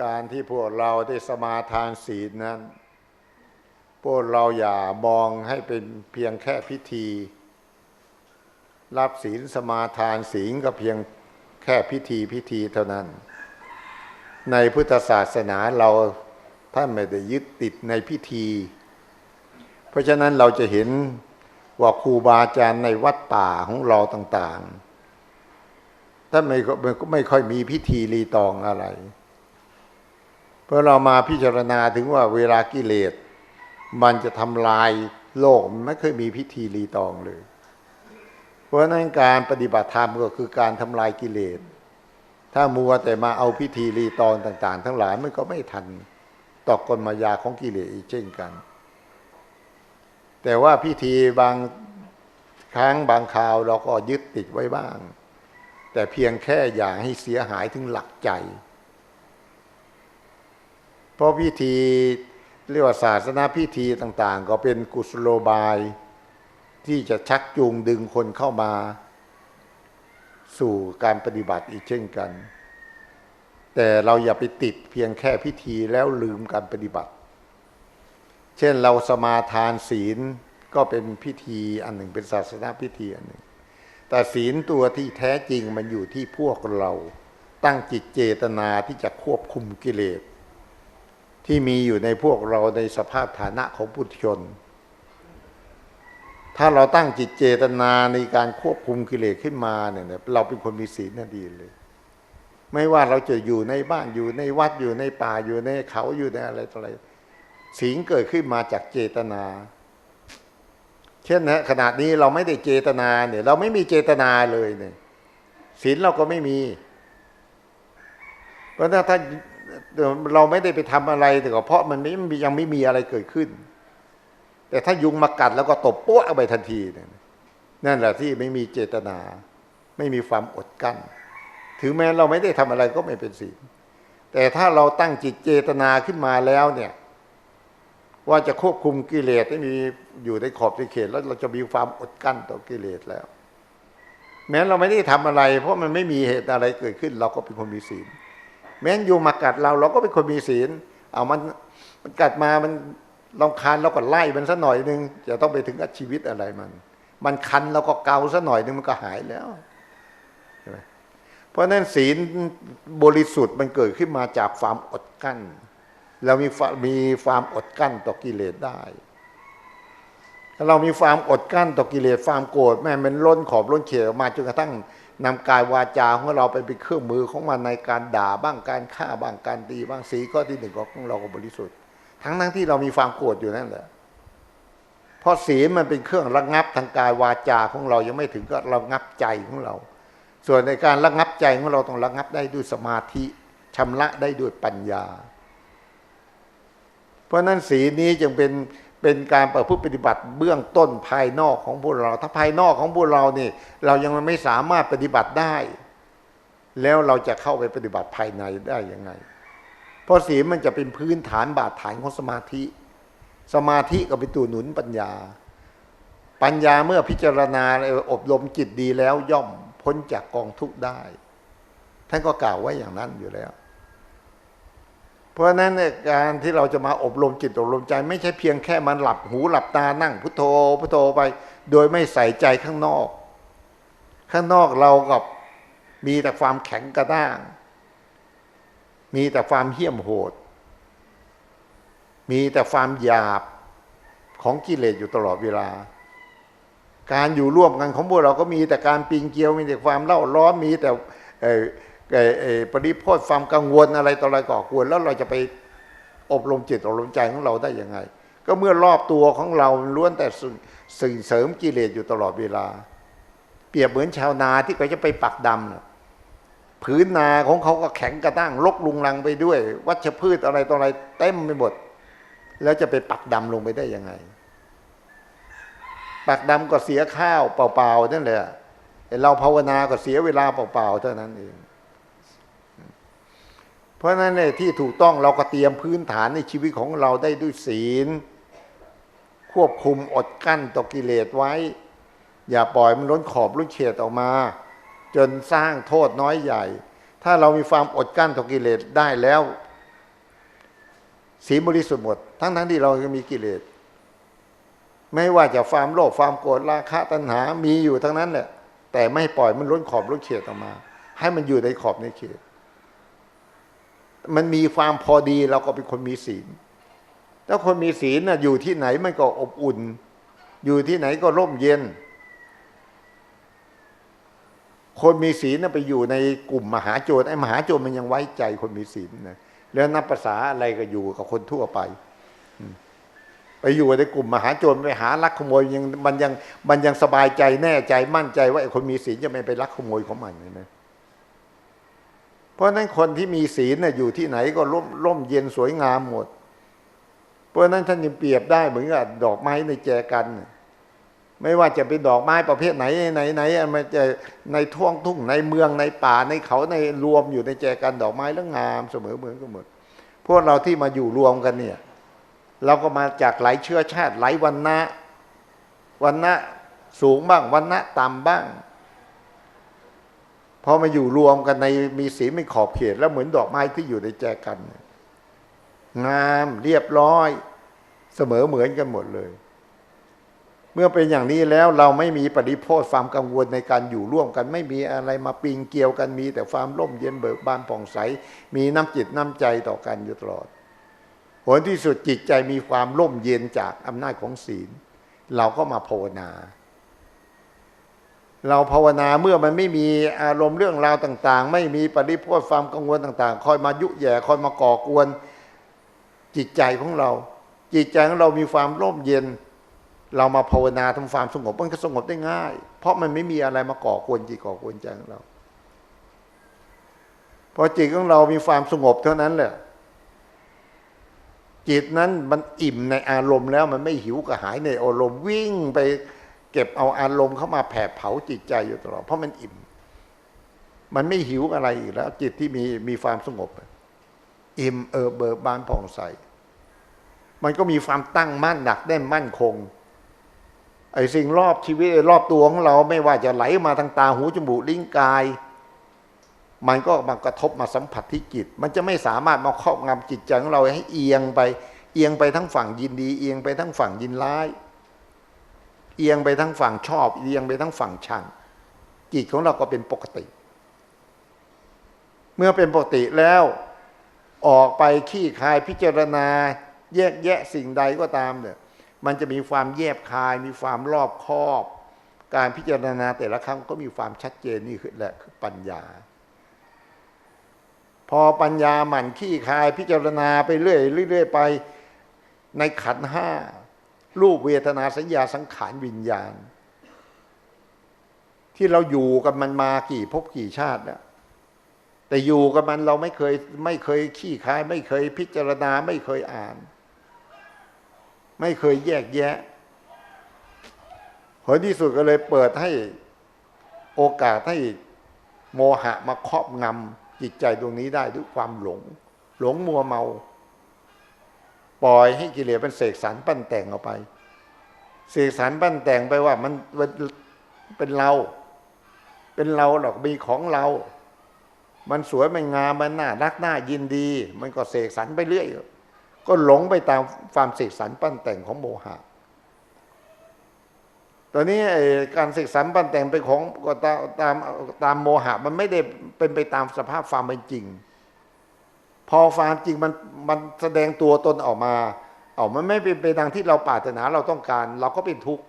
การที่พวกเราได้สมาทานศีลนั้น พวกเราอย่ามองให้เป็นเพียงแค่พิธี รับศีลสมาทานศีลก็เพียงแค่พิธีพิธีเท่านั้น ในพุทธศาสนาเราท่านไม่ได้ยึดติดในพิธี เพราะฉะนั้นเราจะเห็นว่าครูบาอาจารย์ในวัดป่าของเราต่าง ๆ ท่านไม่ไม่ค่อยมีพิธีรีตองอะไร ราะเรามาพิจารณาถึงว่าเวลากิเลส มันจะทำลายโลกมันไม่เคยมีพิธีรีตองเลย เพราะนั้นการปฏิบัติธรรมก็คือการทำลายกิเลส ถ้ามัวแต่มาเอาพิธีรีตองต่าง ๆ ทั้งหลายมันก็ไม่ทันต่อกลมายาของกิเลสอีกเช่นกัน แต่ว่าพิธีบางครั้งบางคราวเราก็ยึดติดไว้บ้าง แต่เพียงแค่อย่าให้เสียหายถึงหลักใจ ราะพิธีเรียกว่าศาสนาพิธีต่าง ๆ ก็เป็นกุศโลบาย ที่จะชักจูงดึงคนเข้ามา สู่การปฏิบัติอีกเช่นกัน แต่เราอย่าไปติดเพียงแค่พิธีแล้วลืมการปฏิบัติ เช่นเราสมาทานศีลก็เป็นพิธีอันหนึ่งเป็นศาสนาพิธีอันหนึ่ง แต่ศีลตัวที่แท้จริงมันอยู่ที่พวกเราตั้งจิตเจตนาที่จะควบคุมกิเลส ที่มีอยู่ในพวกเราในสภาพฐานะของปุถุชน ถ้าเราตั้งจิตเจตนาในการควบคุมกิเลสขึ้นมาเนี่ยเราเป็นคนมีศีลน่ะดีเลย ไม่ว่าเราจะอยู่ในบ้านอยู่ในวัดอยู่ในป่าอยู่ในเขาอยู่ในอะไรต่ออะไรศีลเกิดขึ้นมาจากเจตนา เช่นนะขณะนี้เราไม่ได้เจตนาเนี่ย เราไม่มีเจตนาเลยเนี่ยศีลเราก็ไม่มี เพราะถ้าถ้า เราไม่ได้ไปทำอะไรแต่ก็เพราะมันไม่ยังไม่มีอะไรเกิดขึ้น แต่ถ้ายุงมากัดแล้วก็ตบปั้วไปทันทีนั่นแหละที่ไม่มีเจตนา ไม่มีความอดกั้น ถึงแม้เราไม่ได้ทำอะไรก็ไม่เป็นศีลแต่ถ้าเราตั้งจิตเจตนาขึ้นมาแล้วเนี่ย ว่าจะควบคุมกิเลสให้มีอยู่ในขอบเขตแล้วเราจะมีความอดกั้นต่อกิเลสแล้ว แม้เราไม่ได้ทำอะไร เพราะมันไม่มีเหตุอะไรเกิดขึ้น เราก็เป็นคนมีศีล แม้นยุงมากัดเรา เราก็เป็นคนมีศีลเอามันมันกัดมามันลองคานเราก็ไล่มันสัหน่อยหนึ่งจะต้องไปถึงกับชีวิตอะไรมัน มันคันเราก็เกาสัหน่อยหนึ่งมันก็หายแล้วเพราะนั้นศีลบริสุทธิ์มันเกิดขึ้นมาจากความอดกั้น เรามีมีความอดกั้นต่อกิเลสได้ถ้าเรามีความอดกั้นต่อกิเลสความโกรธแม่มันล้นขอบล้นเขตออกมาจนกระทั่ง นำกายวาจาของเราไปเป็นเครื่องมือของมันในการด่าบ้างการฆ่าบ้างการตีบ้างสีข้อที่หนึ่งของเราก็บริสุทธิ์ ทั้งทั้งที่เรามีความโกรธอยู่นั่นแหละเพราะศีลมันเป็นเครื่องระงับทางกายวาจาของเรายังไม่ถึงก็ระงับใจของเรา ส่วนในการระงับใจของเราต้องระงับได้ด้วยสมาธิชำระได้ด้วยปัญญา เพราะนั้นศีลนี้จึงเป็น เป็นการประพฤติปฏิบัติเบื้องต้นภายนอกของพวกเรา ถ้าภายนอกของพวกเราเนี่เรายังไม่สามารถปฏิบัติได้ แล้วเราจะเข้าไปปฏิบัติภายในได้ยังไง เพราะศีลมันจะเป็นพื้นฐานบาดฐานของสมาธิ สมาธิก็เป็นตัวหนุนปัญญา ปัญญาเมื่อพิจารณาอบรมจิตดีแล้วย่อมพ้นจากกองทุกข์ได้ ท่านก็กล่าวไว้อย่างนั้นอยู่แล้ว เพราะฉะนั้นเนี่ยการที่เราจะมาอบรมจิตอบรมใจ ไม่ใช่เพียงแค่มันหลับหูหลับตานั่ง พุทโธพุทโธไป โดยไม่ใส่ใจข้างนอก ข้างนอกเรากับมีแต่ความแข็งกระด้าง มีแต่ความเหี้ยมโหด มีแต่ความหยาบของกิเลสอยู่ตลอดเวลา การอยู่ร่วมกันของพวกเราก็มีแต่การปีนเกลียวมีแต่ความเล่าร้อนมีแต่ ปริพโทความกังวลอะไรต่ออะไรก่อกวนแล้วเราจะไปอบรมจิตอบรมใจของเราได้ยังไง ก็เมื่อรอบตัวของเราล้วนแต่สิ่งเสริมกิเลสอยู่ตลอดเวลา เปรียบเหมือนชาวนาที่เขาจะไปปักดำนะผืนนาของเขาก็แข็งกระด้างลกลุงลังไปด้วย วัชพืชอะไรต่ออะไรเต็มไปหมด แล้วจะไปปักดำลงไปได้ยังไง ปักดำก็เสียข้าวเปล่าๆนั่นแหละเราภาวนาก็เสียเวลาเปล่าๆเท่านั้นเอง เพราะนั้นเนี่ยที่ถูกต้องเราก็เตรียมพื้นฐานในชีวิตของเราได้ด้วยศีล ควบคุมอดกั้นต่อกิเลสไว้ อย่าปล่อยมันล้นขอบล้นเฉดออกมา จนสร้างโทษน้อยใหญ่ ถ้าเรามีความอดกั้นต่อกิเลสได้แล้วศีลบริสุทธิ์หมด ทั้งทั้งที่เรายังมีกิเลสไม่ว่าจะความโลภความโกรธราคะตัณหา มีอยู่ทั้งนั้นแหละแต่ไม่ปล่อยมันล้นขอบล้นเขตออกมา ให้มันอยู่ในขอบในเขต มันมีความพอดีเราก็เป็นคนมีศีลถ้าคนมีศีลน่ะอยู่ที่ไหนมันก็อบอุ่น อยู่ที่ไหนก็ร่มเย็น คนมีศีลน่ะไปอยู่ในกลุ่มมหาโจรไอ้มหาโจรมันยังไว้ใจคนมีศีลนะแล้วนับภาษาอะไรก็อยู่กับคนทั่วไปไปอยู่ในกลุ่มมหาโจรไปหาลักขโมยยังมันยังมันยังสบายใจแน่ใจมั่นใจว่าไอ้คนมีศีลจะไม่ไปลักขโมยของมันนะ เพราะฉะนั้นคนที่มีศีลน่ะอยู่ที่ไหนก็ร่มร่มเย็นสวยงามหมด เพราะฉะนั้นท่านยังเปรียบได้เหมือนกับดอกไม้ในแจกัน ไม่ว่าจะเป็นดอกไม้ประเภทไหนไหนไหนมันจะในท่วงทุ่งในเมืองในป่าในเขาในรวมอยู่ในแจกันดอกไม้แล้วงามเสมอเหมือนกันหมดพวกเราที่มาอยู่รวมกันเนี่ย เราก็มาจากหลายเชื้อชาติหลายวันนะวันนะสูงบ้างวันนะต่ำบ้าง พอมาอยู่รวมกันในมีสีเป็นขอบเขต แล้วเหมือนดอกไม้ที่อยู่ในแจกัน งามเรียบร้อย เสมอเหมือนกันหมดเลย เมื่อเป็นอย่างนี้แล้วเราไม่มีปฏิโพธความกังวลในการอยู่ร่วมกัน ไม่มีอะไรมาปิงเกี่ยวกันมีแต่ความร่มเย็นเบิกบานผ่องใส มีน้ำจิตน้ำใจต่อกันอยู่ตลอดผลที่สุดจิตใจมีความร่มเย็นจากอำนาจของศีล เราก็มาภาวนา เราภาวนาเมื่อมันไม่มีอารมณ์เรื่องราวต่าง ๆ ไม่มีปฏิโพธความกังวลต่างๆ คอยมายุแย่คอยมาก่อกวน จิตใจของเรา จิตใจของเรามีความร่มเย็น เรามาภาวนาทำความสงบมันก็สงบได้ง่าย เพราะมันไม่มีอะไรมาก่อกวนจิตก่อกวนใจของเราพอจิตของเรามีความสงบเท่านั้นแหละจิตนั้นมันอิ่มในอารมณ์แล้วมันไม่หิวกระหายในอารมณ์วิ่งไป เก็บเอาอารมณ์เข้ามาแผดเผาจิตใจอยู่ตลอดเพราะมันอิ่ม มันไม่หิวอะไรอีกแล้ว จิตที่มีมีความสงบ อิ่มเออเบิกบานผ่องใส มันก็มีความตั้งมั่นหนักแน่นมั่นคงไอ้สิ่งรอบชีวิตรอบตัวของเราไม่ว่าจะไหลมาทางตาหูจมูกลิ้นกาย มันก็มากระทบมาสัมผัสที่จิต มันจะไม่สามารถมาครอบงำจิตใจของเราให้เอียงไป เอียงไปทั้งฝั่งยินดี เอียงไปทั้งฝั่งยินร้าย เอียงไปทั้งฝั่งชอบ เอียงไปทั้งฝั่งชังจิตของเราก็เป็นปกติ เมื่อเป็นปกติแล้วออกไปขี้คายพิจารณา แยกแยะสิ่งใดก็ตามเนี่ยมันจะมีความแยบคายมีความรอบคอบ การพิจารณาแต่ละครั้งก็มีความชัดเจนนี่คือแหละคือปัญญา พอปัญญาหมั่นขี้คายพิจารณาไปเรื่อยเรื่อยไปในขันห้า รูปเวทนาสัญญาสังขารวิญญาณ ที่เราอยู่กับมันมากี่ภพกี่ชาติแล้วแต่อยู่กับมันเราไม่เคยไม่เคยขี้คาย ไม่เคยพิจารณาไม่เคยอ่าน ไม่เคยแยกแยะผลที่สุดก็เลยเปิดให้โอกาสให้โมหะมาครอบงำจิตใจดวงนี้ได้ด้วยความหลง หลงมัวเมา ปล่อยให้กิเลสมันเสกสรรปั้นแต่งออกไป เสกสรรปั้นแต่งไปว่ามันเป็นเรา เป็นเราหรอกมีของเรา มันสวยมันงามมันน่ารักน่ายินดี มันก็เสกสรรไปเรื่อยก็หลงไปตามความเสกสรรปั้นแต่งของโมหะตอนนี้การเสกสรรปั้นแต่งเป็นของก็ตามตามโมหะมันไม่ได้เป็นไปตามสภาพความเป็นจริง พอความจริงมันมันแสดงตัวตนออกมาเอามันไม่เป็นไปดังที่เราปรารถนาเราต้องการ เราก็เป็นทุกข์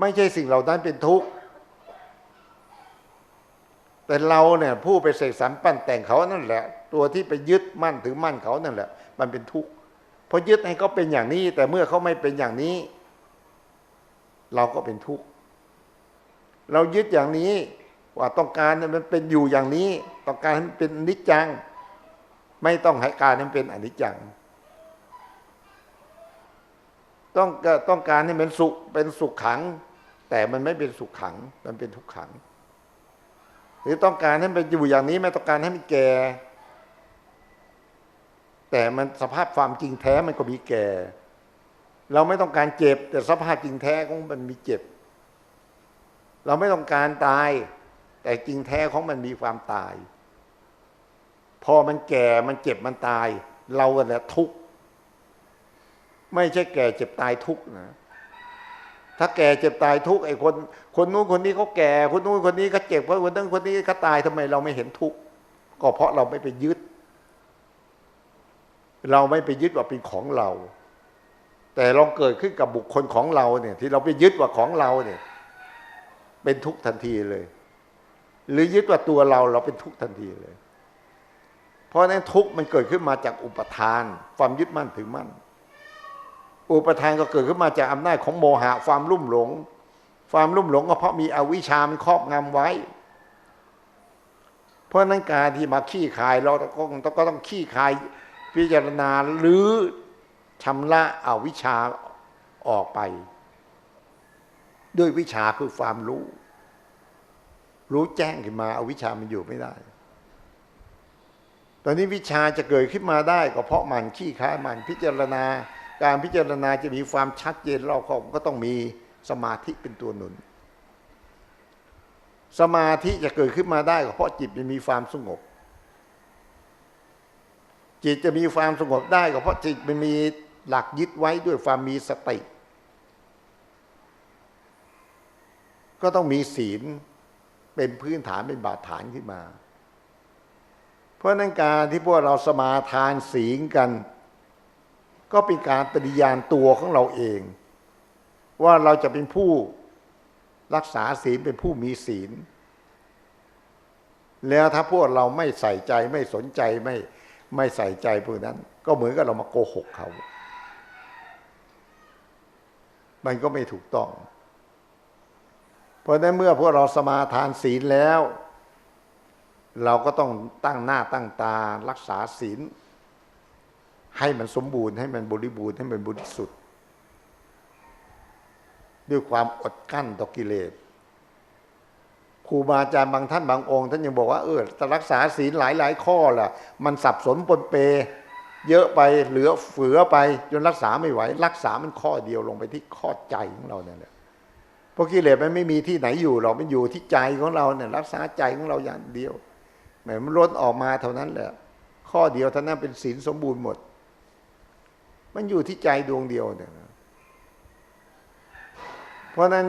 ไม่ใช่สิ่งเหล่านั้นเป็นทุกข์แต่เราเนี่ยผู้ไปเสกสรรปั้นแต่งเขานั่นแหละ ตัวที่ไปยึดมั่นถือมั่นเขานั่นแหละ มันเป็นทุกข์เพราะยึดให้เขาเป็นอย่างนี้ แต่เมื่อเขาไม่เป็นอย่างนี้ เราก็เป็นทุกข์เรายึดอย่างนี้ ว่าต้องการมันเป็นอยู่อย่างนี้ ต้องการให้มันเป็นนิจจัง ไม่ต้องให้การให้มันเป็นอนิจจัง ต้องต้องการให้มันสุขเป็นสุขขัง แต่มันไม่เป็นสุขขัง มันเป็นทุกขัง หรือต้องการให้มันอยู่อย่างนี้ ไม่ต้องการให้มันแก่ แต่มันสภาพความจริงแท้มันก็มีแก่ เราไม่ต้องการเจ็บ แต่สภาพจริงแท้ของมันมีเจ็บ เราไม่ต้องการตาย แต่จริงแท้ของมันมีความตาย พอมันแก่มันเจ็บมันตาย เรากันแหละทุกข์ไม่ใช่แก่เจ็บตายทุกข์นะถ้าแก่เจ็บตายทุกข์ไอ้คน คนนู้นคนนี้เขาแก่คนนู้นคนนี้เขาเจ็บเพราะคนนั้นคนนี้เขาตายทำไมเราไม่เห็นทุกข์ก็เพราะเราไม่ไปยึด เราไม่ไปยึดว่าเป็นของเรา แต่ลองเกิดขึ้นกับบุคคลของเราเนี่ย ที่เราไปยึดว่าของเราเนี่ย เป็นทุกข์ทันทีเลย หรือยึดว่าตัวเราเราเป็นทุกข์ทันทีเลย เพราะนั้นทุกข์มันเกิดขึ้นมาจากอุปทาน ความยึดมั่นถือมั่น อุปทานก็เกิดขึ้นมาจากอำนาจของโมหะ ความลุ่มหลง ความลุ่มหลงก็เพราะมีอวิชามันครอบงำไว้ เพราะนั้นการที่มาขี้คายเราก็ต้องก็ต้องขี้คายพิจารณาหรือชำระอวิชชาออกไป ด้วยวิชาคือความรู้ รู้แจ้งขึ้นมาเอาวิชามันอยู่ไม่ได้ ตอนนี้วิชาจะเกิดขึ้นมาได้ ก็เพราะมันขี้ค้ายมันพิจารณา การพิจารณาจะมีความชัดเจนรอบคอบก็ต้องมีสมาธิเป็นตัวหนุน สมาธิจะเกิดขึ้นมาได้ก็เพราะจิตมันมีความสงบ จิตจะมีความสงบได้ก็เพราะจิตมันมีหลักยึดไว้ด้วยความมีสติ ก็ต้องมีศีล เป็นพื้นฐานเป็นบาดฐานขึ้นมา เพราะนั้นการที่พวกเราสมาทานศีลกัน ก็เป็นการปฏิญาณตัวของเราเอง ว่าเราจะเป็นผู้รักษาศีลเป็นผู้มีศีล แล้วถ้าพวกเราไม่ใส่ใจไม่สนใจไม่ไม่ใส่ใจพวกนั้น ก็เหมือนกับเรามาโกหกเขา มันก็ไม่ถูกต้อง เพราะนั้นเมื่อพวกเราสมาทานศีลแล้ว เราก็ต้องตั้งหน้าตั้งตารักษาศีล ให้มันสมบูรณ์ให้มันบริบูรณ์ให้มันบริสุทธิ์ ด้วยความอดกั้นต่อกิเลสครูบาอาจารย์บางท่านบางองค์ ท่านยังบอกว่าเออจะรักษาศีลหลายหลายข้อล่ะ มันสับสนปนเป เยอะไปเหลือเฟือไปจนรักษาไม่ไหว รักษามันข้อเดียวลงไปที่ข้อใจของเราเนี่ยแหละ เพราะกิเลสมันไม่มีที่ไหนอยู่หรอกมันอยู่ที่ใจของเราเนี่ยรักษาใจของเราอย่างเดียวหมมันล้นออกมาเท่านั้นแหละ ข้อเดียวท่านั้นเป็นศีลสมบูรณ์หมด มันอยู่ที่ใจดวงเดียวเนี่ยเพราะนั้น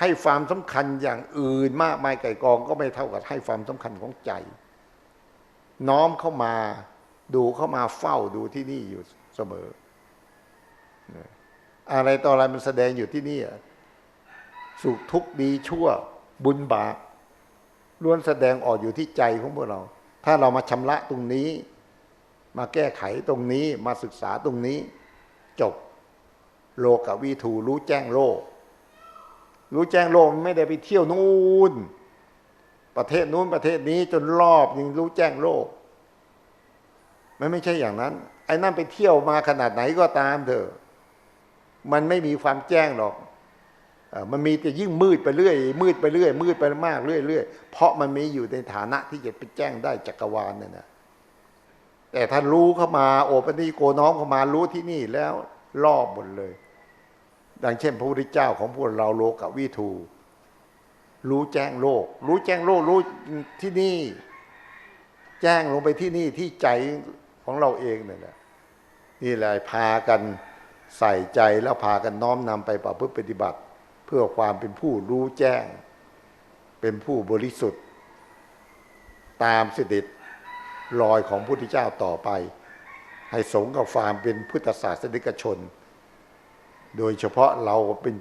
ให้ความสำคัญอย่างอื่นมากมายไก่กองก็ไม่เท่ากับให้ความสำคัญของใจ น้อมเข้ามาดูเข้ามาเฝ้าดูที่นี่อยู่เสมอ อะไรต่ออะไรมันแสดงอยู่ที่นี่ สุขทุกข์ดีชั่วบุญบาปล้วนแสดงออกอยู่ที่ใจของพวกเรา ถ้าเรามาชำระตรงนี้ มาแก้ไขตรงนี้มาศึกษาตรงนี้ จบโลกวิถูรู้แจ้งโลก รู้แจ้งโลกไม่ได้ไปเที่ยวนู่นประเทศนู้นประเทศนี้จนรอบยังรู้แจ้งโลก มันไม่ใช่อย่างนั้น ไอ้นั่นไปเที่ยวมาขนาดไหนก็ตามเถอะ มันไม่มีความแจ้งหรอก มันมีแต่ยิ่งมืดไปเรื่อย มืดไปเรื่อย มืดไปมากเรื่อยเรื่อยเพราะมันมีอยู่ในฐานะที่จะไปแจ้งได้จักรวาลนั่นนะแต่ถ้านรู้เข้ามา โอปนิโกน้อมเข้ามารู้ที่นี่แล้วรอบหมดเลย ดังเช่น พระพุทธเจ้าของพวกเราโลกวิทู รู้แจ้งโลก รู้แจ้งโลกรู้ที่นี่ แจ้งลงไปที่นี่ที่ใจของเราเองนี่แหละนี่แหละพากันใส่ใจแล้วพากันน้อมนำไปประพฤติปฏิบัติ พื่อความเป็นผู้รู้แจ้ง เป็นผู้บริสุทธิ์ ตามสิทธิรอยของพระพุทธเจ้าต่อไป ให้สงกับความเป็นพุทธศาสนิกชน โดยเฉพาะเราเป็น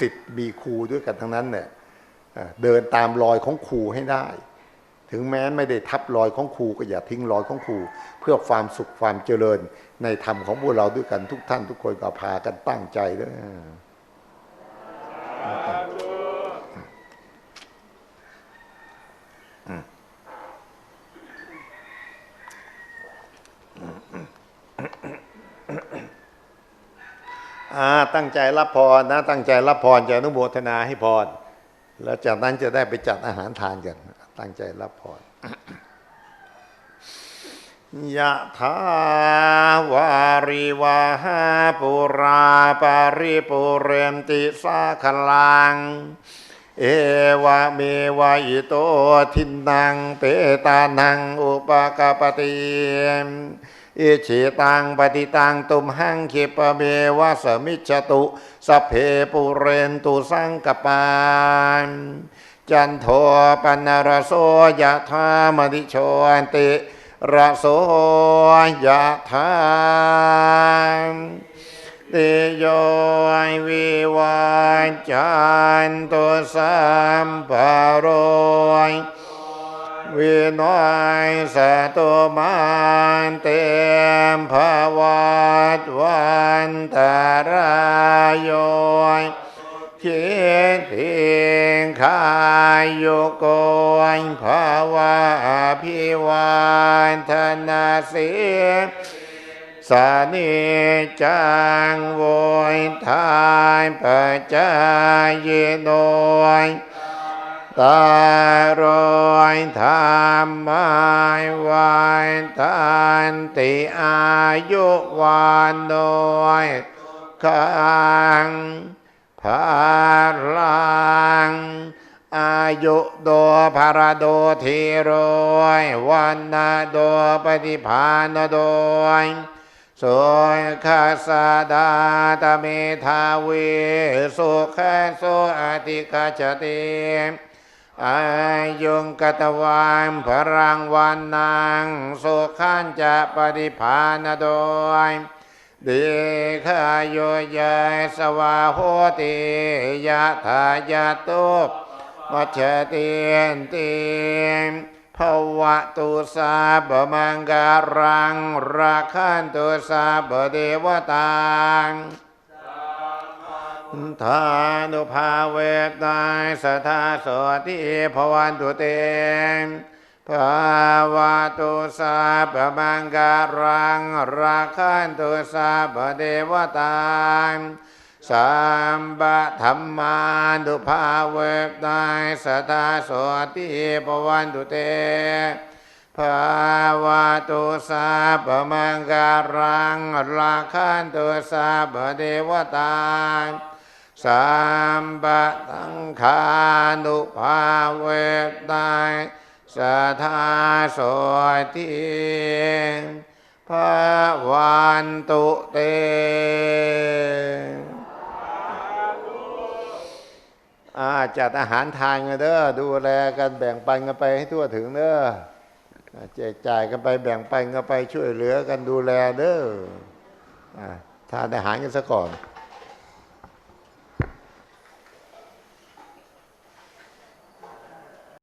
สิทธิ์มีครูด้วยกันทั้งนั้นเนี่ยเดินตามรอยของครูให้ได้ ถึงแม้ไม่ได้ทับรอยของครูก็อย่าทิ้งรอยของครูเพื่อความสุขความเจริญในธรรมของพวกเราด้วยกันทุกท่านทุกคนก็พากันตั้งใจด้วย ตั้งใจรับพรนะ ตั้งใจรับพรจะอนุโมทนาให้พร แล้วจากนั้นจะได้ไปจัดอาหารทานกัน ตั้งใจรับพร ยะถาวาริวาหาปุราปาริปุเรมติสาคลัง เอวะเมวะอิโตทินังเปตานังอุปกาปติอิชิตังปฏิตังตุมหังคิปะเมวะสมิจตุสเพปุเรนตุสังกปานจันโทปนรโสยะธามณิโชติ ระโสยะธาติโยวิวาจันตุสัมปโรยวินัยสตุมันเตมภวัตวันตารายย คิดทิงขายโยโกยภาวะพิวันธนาสีสานิจังโวยทายปัจจายโนยตารอยธรรมายวันตันติอายุวันโนยขัง ภาลังอายุโดภารโดทีโรยวันนาโดปฏิภาณโดยสยคาสาดาตเมทาเวสุขโสอติกาจติอายุงกตวานพรังวันนางสุขันจะปฏิภาณโดย เดขายโยยายสวาโหติยะทายาตุวัชเตียนติภวะตุสาบมังการังราคันตุสาบเดวตังทานุภาเวตายสทาโสติภวันตุเต ภาวะตุสาปมังการังราคันตุสาปเดวตาสัมปะธรรมานุภาเวตายสทาโสติภวันตุเตภาวะตุสาปมังการังราคันตุสาปเดวตาสัมปะตังคานุภาเวตาย สทาโสติภาวันตุเตอาจัดอาหารทานกันเด้อดูแลกันแบ่งปันกันไปให้ทั่วถึงเด้อแจกจ่ายกันไปแบ่งปันกันไปช่วยเหลือกันดูแลเด้อทานอาหารกันซะก่อน